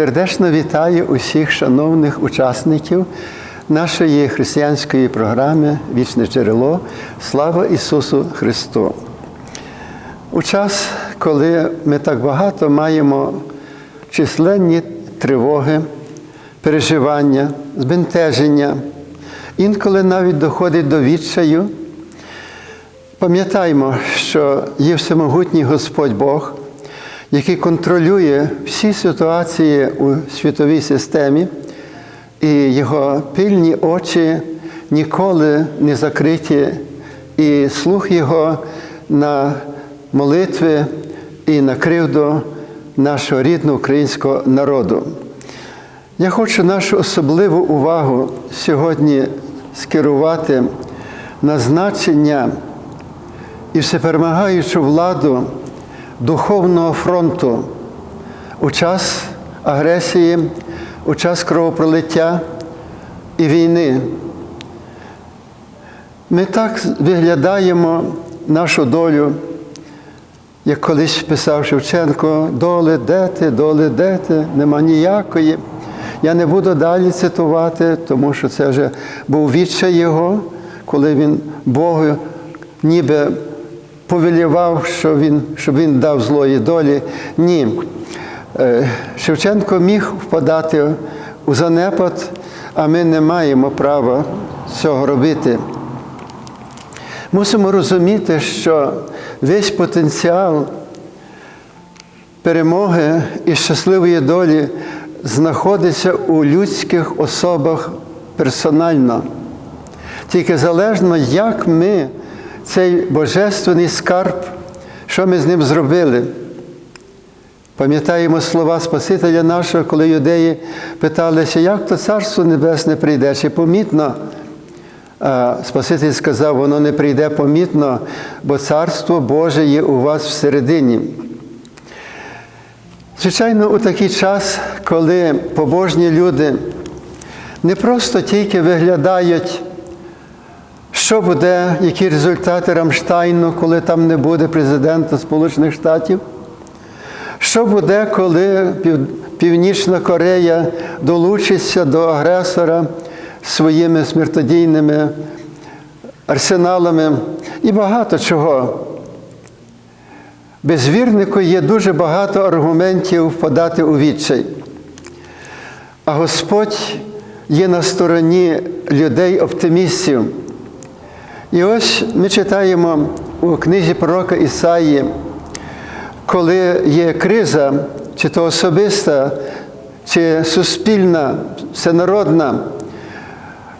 Сердечно вітаю усіх шановних учасників нашої християнської програми Вічне джерело. Слава Ісусу Христу! У час, коли ми так багато маємо численні тривоги, переживання, збентеження, інколи навіть доходить до відчаю, пам'ятаймо, що є всемогутній Господь Бог, який контролює всі ситуації у світовій системі, і його пильні очі ніколи не закриті, і слух його на молитви і на кривду нашого рідного українського народу. Я хочу нашу особливу увагу сьогодні скерувати на значення і всеперемагаючу владу Духовного фронту у час агресії, у час кровопролиття і війни. Ми так виглядаємо нашу долю, як колись писав Шевченко, доли де ти, доли де ти, нема ніякої. Я не буду далі цитувати, тому що це вже був відчай його, коли він Богу ніби повелівав, що він, щоб він дав злої долі. Ні. Е, Шевченко міг впадати у занепад, а ми не маємо права цього робити. Мусимо розуміти, що весь потенціал перемоги і щасливої долі знаходиться у людських особах персонально. Тільки залежно, як ми цей божественний скарб, що ми з ним зробили. Пам'ятаємо слова Спасителя нашого, коли юдеї питалися, як то Царство Небесне прийде, чи помітно. А Спаситель сказав, воно не прийде помітно, бо Царство Боже є у вас всередині. Звичайно, у такий час, коли побожні люди не просто тільки виглядають, що буде, які результати Рамштайну, коли там не буде президента Сполучених Штатів, що буде, коли Північна Корея долучиться до агресора своїми смертодійними арсеналами і багато чого. Без вірнику є дуже багато аргументів подати у відчай. А Господь є на стороні людей-оптимістів. І ось ми читаємо у книзі пророка Ісаї, коли є криза, чи то особиста, чи суспільна, всенародна,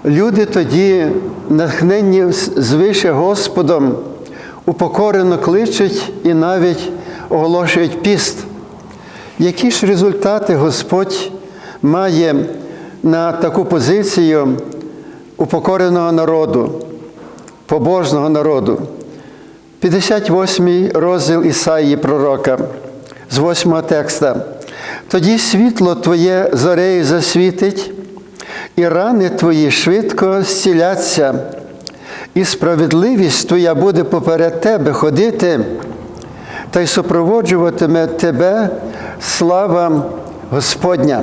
люди тоді, натхненні звише Господом, упокорено кличуть і навіть оголошують піст. Які ж результати Господь має на таку позицію упокореного народу, побожного народу? 58 розділ Ісаї пророка з 8 текста. Тоді світло Твоє зорею засвітить, і рани Твої швидко зціляться, і справедливість Твоя буде поперед Тебе ходити, та й супроводжуватиме Тебе слава Господня.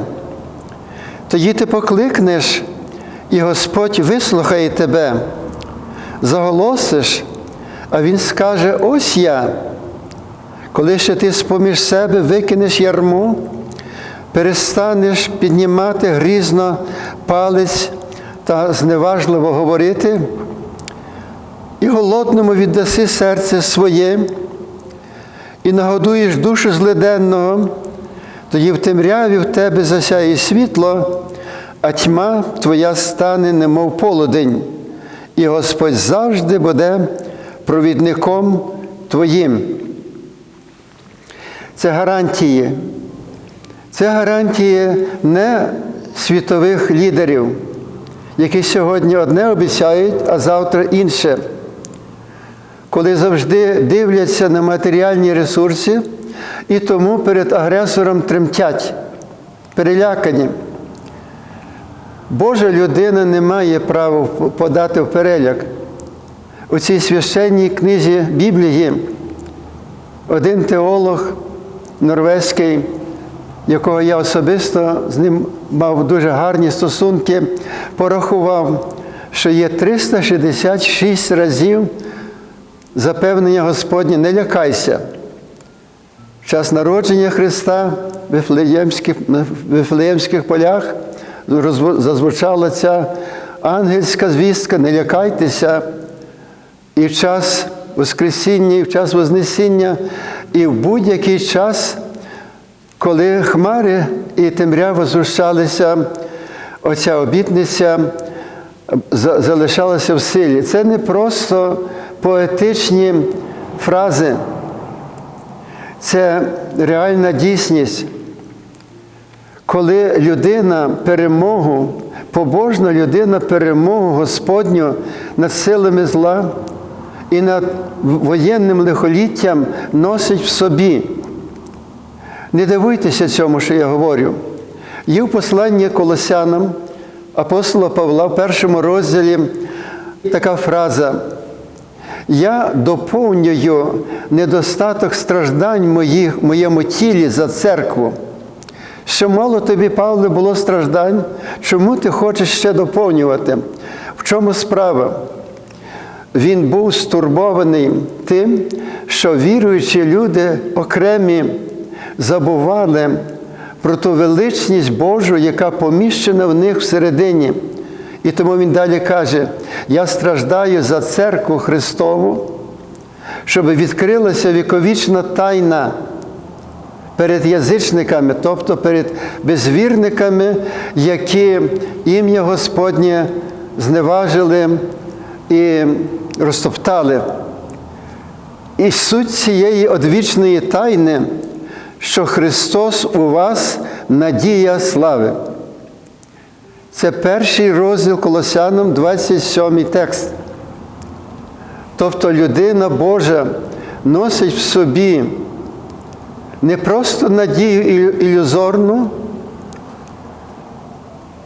Тоді ти покликнеш, і Господь вислухає тебе, заголосиш, а Він скаже: ось я. Коли ще ти з-поміж себе викинеш ярмо, перестанеш піднімати грізно палець та зневажливо говорити, і голодному віддаси серце своє, і нагодуєш душу злиденного, тоді в темряві в тебе засяє світло, а тьма твоя стане, немов полудень, і Господь завжди буде провідником твоїм. Це гарантії. Це гарантії не світових лідерів, які сьогодні одне обіцяють, а завтра інше. Коли завжди дивляться на матеріальні ресурси і тому перед агресором тремтять, перелякані. Божа людина не має права подати в переляк. У цій священній книзі Біблії один теолог норвезький якого я особисто з ним мав дуже гарні стосунки, порахував, що є 366 разів запевнення Господнє, не лякайся. В час народження Христа в Вифлеємських, полях зазвучала ця ангельська звістка, не лякайтеся. І в час Воскресіння, і в час Вознесіння, і в будь-який час, коли хмари і темрява зрушалися, оця обітниця залишалася в силі. Це не просто поетичні фрази, це реальна дійсність. Коли людина перемогу, побожна людина перемогу Господню над силами зла і над воєнним лихоліттям носить в собі. Не дивуйтеся цьому, що я говорю. Є в посланні Колосянам апостола Павла в першому розділі така фраза. Я доповнюю недостаток страждань моїх, моєму тілі за церкву. Що мало тобі, Павле, було страждань, чому ти хочеш ще доповнювати? В чому справа? Він був стурбований тим, що віруючі люди окремі забували про ту величність Божу, яка поміщена в них всередині. І тому він далі каже: Я страждаю за церкву Христову, щоб відкрилася віковічна тайна перед язичниками, тобто перед безвірниками, які ім'я Господнє зневажили і розтоптали. І суть цієї одвічної тайни, що Христос у вас надія слави. Це перший розділ Колосянам, 27 текст. Тобто людина Божа носить в собі не просто надію ілюзорну,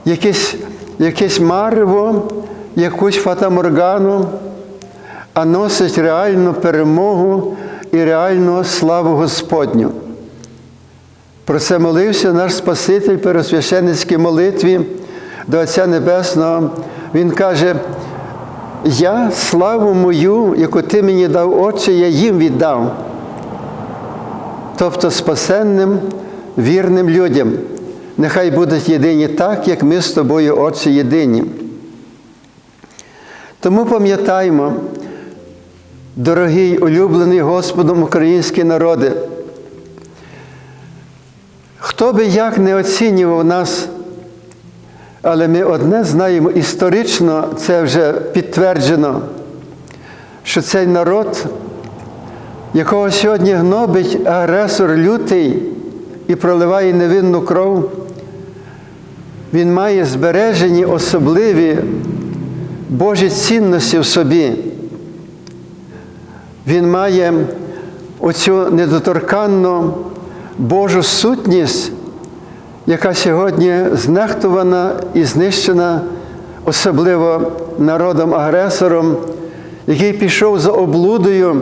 якесь, якесь марево, якусь фатаморгану, а носить реальну перемогу і реальну славу Господню. Про це молився наш Спаситель пересвященницькій молитві до Отця Небесного. Він каже, я славу мою, яку ти мені дав, Отче, я їм віддав. Тобто спасенним, вірним людям. Нехай будуть єдині так, як ми з тобою, Отче, єдині. Тому пам'ятаймо, дорогий улюблений Господом український народи, хто би як не оцінював нас, але ми одне знаємо, історично це вже підтверджено, що цей народ, якого сьогодні гнобить агресор лютий і проливає невинну кров, він має збережені особливі Божі цінності в собі. Він має оцю недоторканну Божу сутність, яка сьогодні знехтувана і знищена, особливо народом-агресором, який пішов за облудою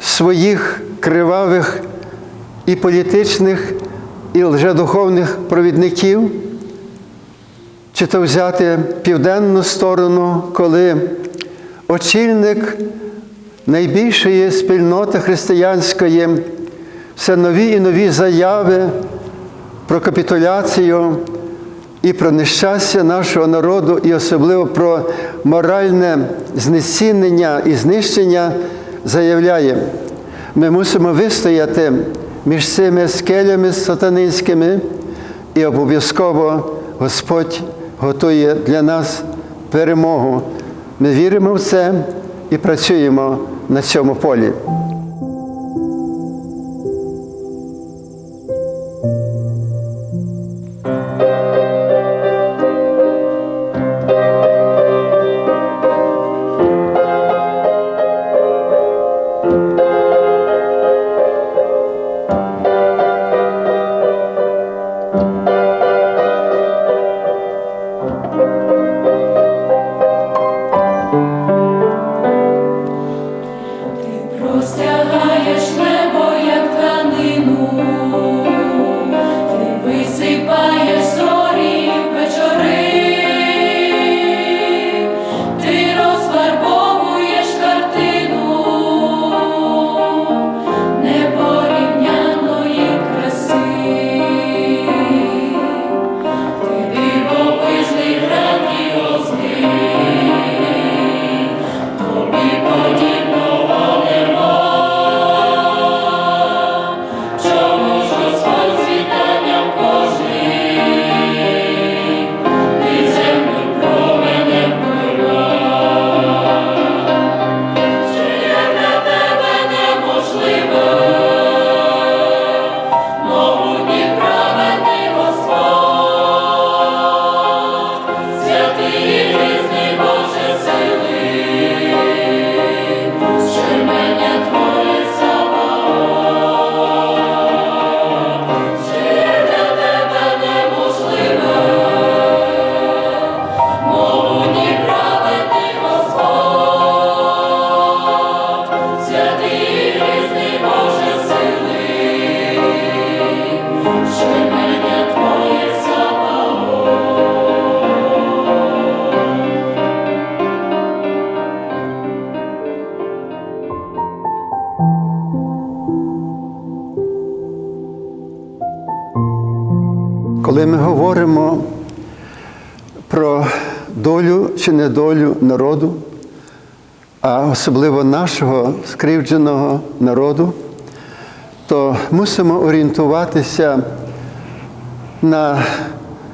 своїх кривавих і політичних, і лжедуховних провідників, чи то взяти південну сторону, коли очільник найбільшої спільноти християнської все нові і нові заяви про капітуляцію і про нещастя нашого народу, і особливо про моральне знецінення і знищення заявляє. Ми мусимо вистояти між цими скелями сатанинськими, і обов'язково Господь готує для нас перемогу. Ми віримо в це і працюємо на цьому полі. Долю народу, а особливо нашого скривдженого народу, то мусимо орієнтуватися на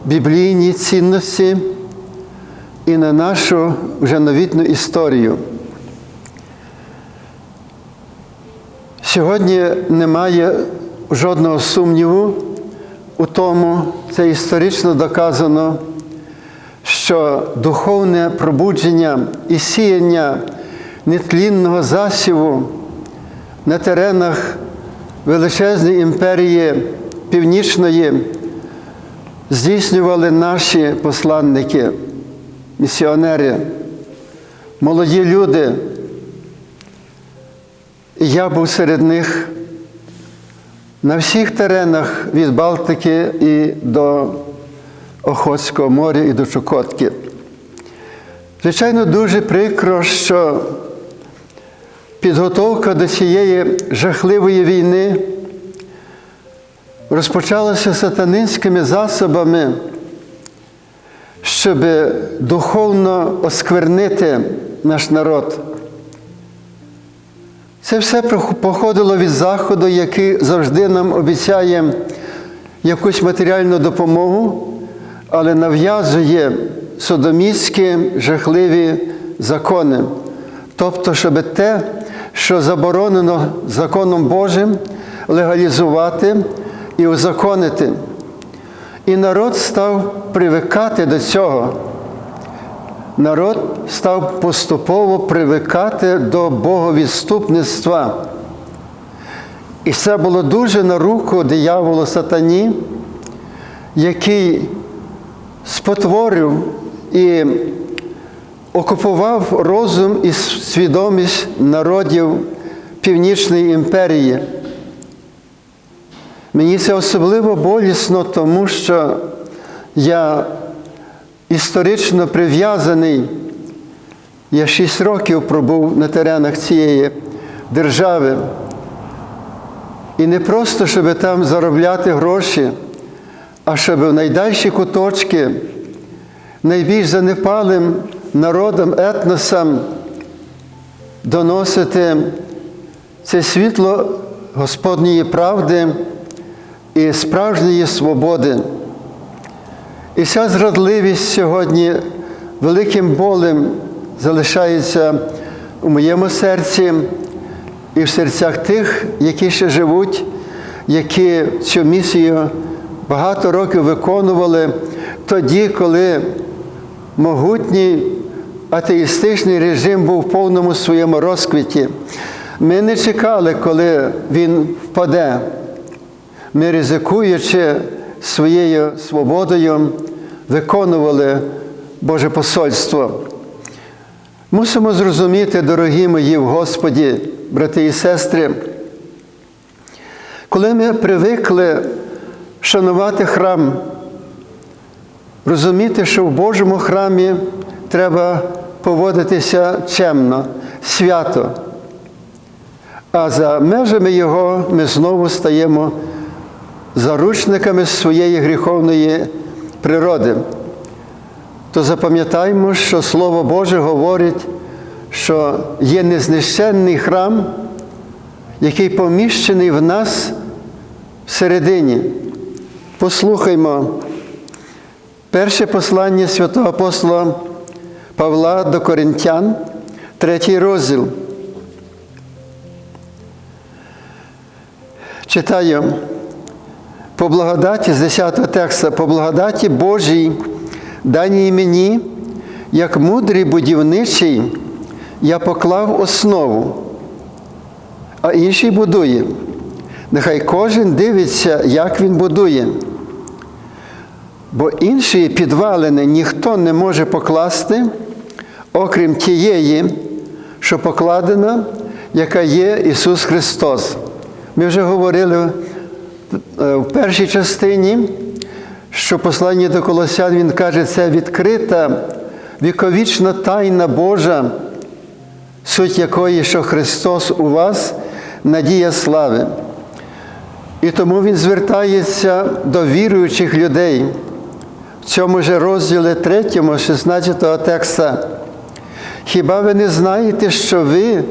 біблійні цінності і на нашу вже новітну історію. Сьогодні немає жодного сумніву у тому, це історично доказано, що духовне пробудження і сіяння нетлінного засіву на теренах величезної імперії Північної здійснювали наші посланники, місіонери, молоді люди. Я був серед них на всіх теренах від Балтики і до Охотського моря і до Чукотки. Звичайно, дуже прикро, що підготовка до цієї жахливої війни розпочалася сатанинськими засобами, щоб духовно осквернити наш народ. Це все походило від Заходу, який завжди нам обіцяє якусь матеріальну допомогу, але нав'язує содомістські жахливі закони. Тобто, щоб те, що заборонено законом Божим, легалізувати і узаконити. І народ став привикати до цього. Народ став поступово привикати до боговідступництва. І це було дуже на руку дияволу сатані, який спотворив і окупував розум і свідомість народів Північної імперії. Мені це особливо болісно, тому що я історично прив'язаний. Я шість років пробув на теренах цієї держави. І не просто, щоб там заробляти гроші, а щоб в найдальші куточки найбільш занепалим народам, етносам доносити це світло Господньої правди і справжньої свободи. І ця зрадливість сьогодні великим болем залишається у моєму серці і в серцях тих, які ще живуть, які цю місію багато років виконували тоді, коли могутній атеїстичний режим був в повному своєму розквіті. Ми не чекали, коли він впаде. Ми ризикуючи своєю свободою, виконували Боже посольство. Мусимо зрозуміти, дорогі мої в Господі, брати і сестри, коли ми привикли шанувати храм, розуміти, що в Божому храмі треба поводитися чемно, свято, а за межами його ми знову стаємо заручниками своєї гріховної природи, то запам'ятаймо, що Слово Боже говорить, що є незнищенний храм, який поміщений в нас всередині. Послухаймо перше послання святого апостола Павла до Коринтян, третій розділ. Читаю по благодаті з 10 текста, по благодаті Божій, даній мені, як мудрий будівничий, я поклав основу, а інший будує. Нехай кожен дивиться, як він будує. Бо інші підвалини ніхто не може покласти, окрім тієї, що покладена, яка є Ісус Христос. Ми вже говорили в першій частині, що послання до Колосян Він каже, це відкрита, віковічна тайна Божа, суть якої, що Христос у вас, надія слави. І тому він звертається до віруючих людей в цьому же розділі 3, 16 текста. Хіба ви не знаєте, що ви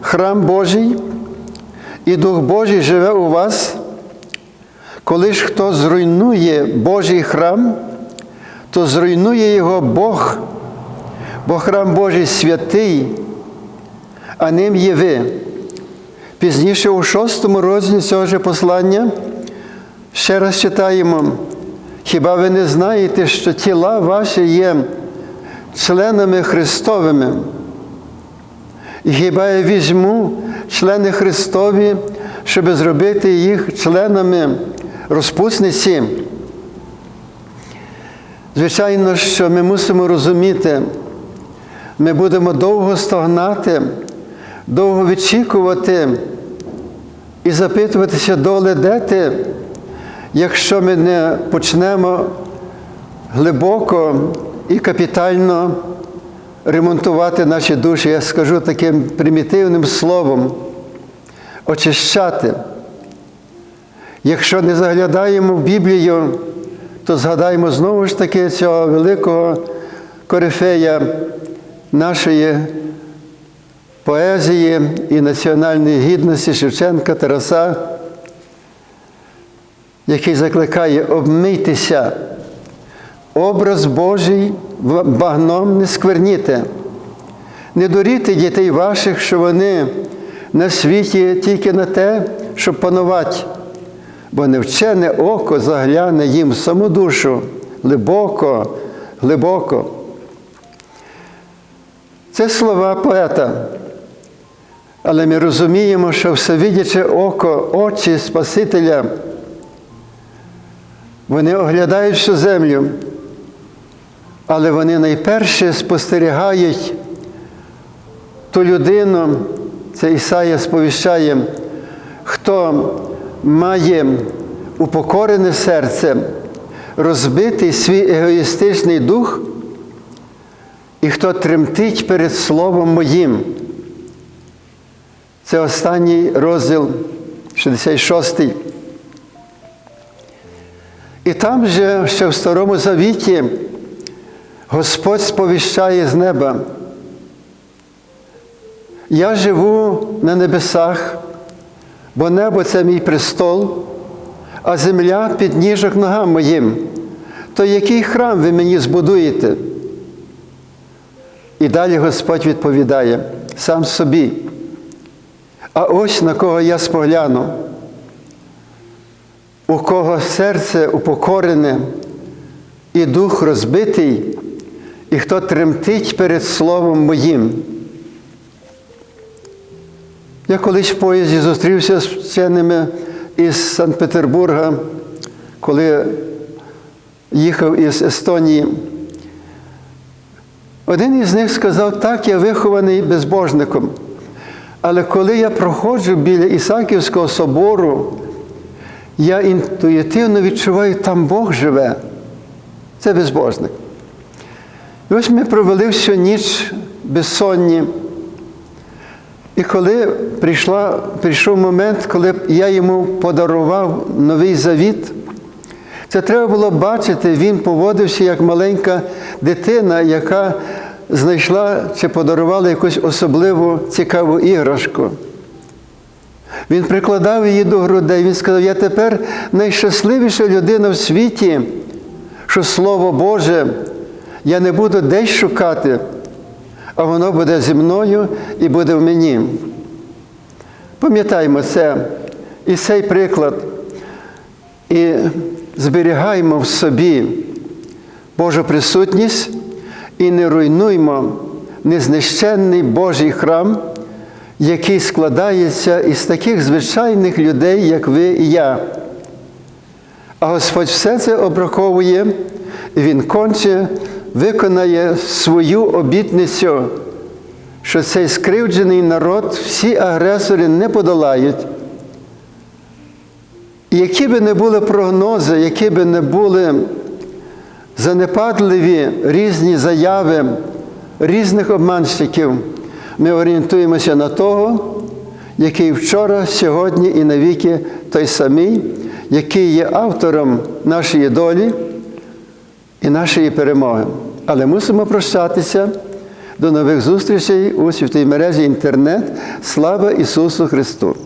храм Божий, і Дух Божий живе у вас? Коли ж хто зруйнує Божий храм, то зруйнує його Бог, бо храм Божий святий, а ним є ви. Пізніше у шостому розділі цього ж послання ще раз читаємо, хіба ви не знаєте, що тіла ваші є членами Христовими? І хіба я візьму члени Христові, щоб зробити їх членами розпусниці? Звичайно, що ми мусимо розуміти, ми будемо довго стогнати, довго відчікувати і запитуватися, доле де ти, якщо ми не почнемо глибоко і капітально ремонтувати наші душі, я скажу таким примітивним словом, очищати. Якщо не заглядаємо в Біблію, то згадаємо знову ж таки цього великого корифея нашої поезії і національної гідності Шевченка Тараса, який закликає обмийтеся, образ Божий багном не скверніте, не доріте дітей ваших, що вони на світі тільки на те, щоб панувати, бо невчене око загляне їм в саму душу глибоко, глибоко. Це слова поета. Але ми розуміємо, що всевидяче око, очі Спасителя, вони оглядають всю землю, але вони найперше спостерігають ту людину, це Ісая сповіщає, хто має упокорене серце, розбитий свій егоїстичний дух, і хто тремтить перед Словом моїм. Це останній розділ 66. І там же, ще в Старому Завіті, Господь сповіщає з неба. Я живу на небесах, бо небо це мій престол, а земля під ніжок ногам моїм. То який храм ви мені збудуєте? І далі Господь відповідає сам собі. А ось на кого я спогляну, у кого серце упокорене і дух розбитий, і хто тремтить перед Словом моїм. Я колись в поїзді зустрівся з вченими із Санкт-Петербурга, коли їхав із Естонії. Один із них сказав, так, я вихований безбожником. Але коли я проходжу біля Ісаківського собору, я інтуїтивно відчуваю, там Бог живе. Це безбожник. І ось ми провели всю ніч безсонні. І коли прийшла, прийшов момент, коли я йому подарував новий завіт, це треба було бачити, він поводився як маленька дитина, яка знайшла чи подарувала якусь особливу цікаву іграшку. Він прикладав її до грудей. Він сказав, я тепер найщасливіша людина в світі, що Слово Боже, я не буду десь шукати, а воно буде зі мною і буде в мені. Пам'ятаємо це і цей приклад. І зберігаємо в собі Божу присутність і не руйнуймо незнищенний Божий храм, який складається із таких звичайних людей, як ви і я. А Господь все це обраховує, і Він конче виконає свою обітницю, що цей скривджений народ всі агресори не подолають. Які би не були прогнози, які би не були занепадливі різні заяви різних обманщиків, ми орієнтуємося на того, який вчора, сьогодні і навіки той самий, який є автором нашої долі і нашої перемоги. Але мусимо прощатися. До нових зустрічей у святій мережі інтернет. Слава Ісусу Христу!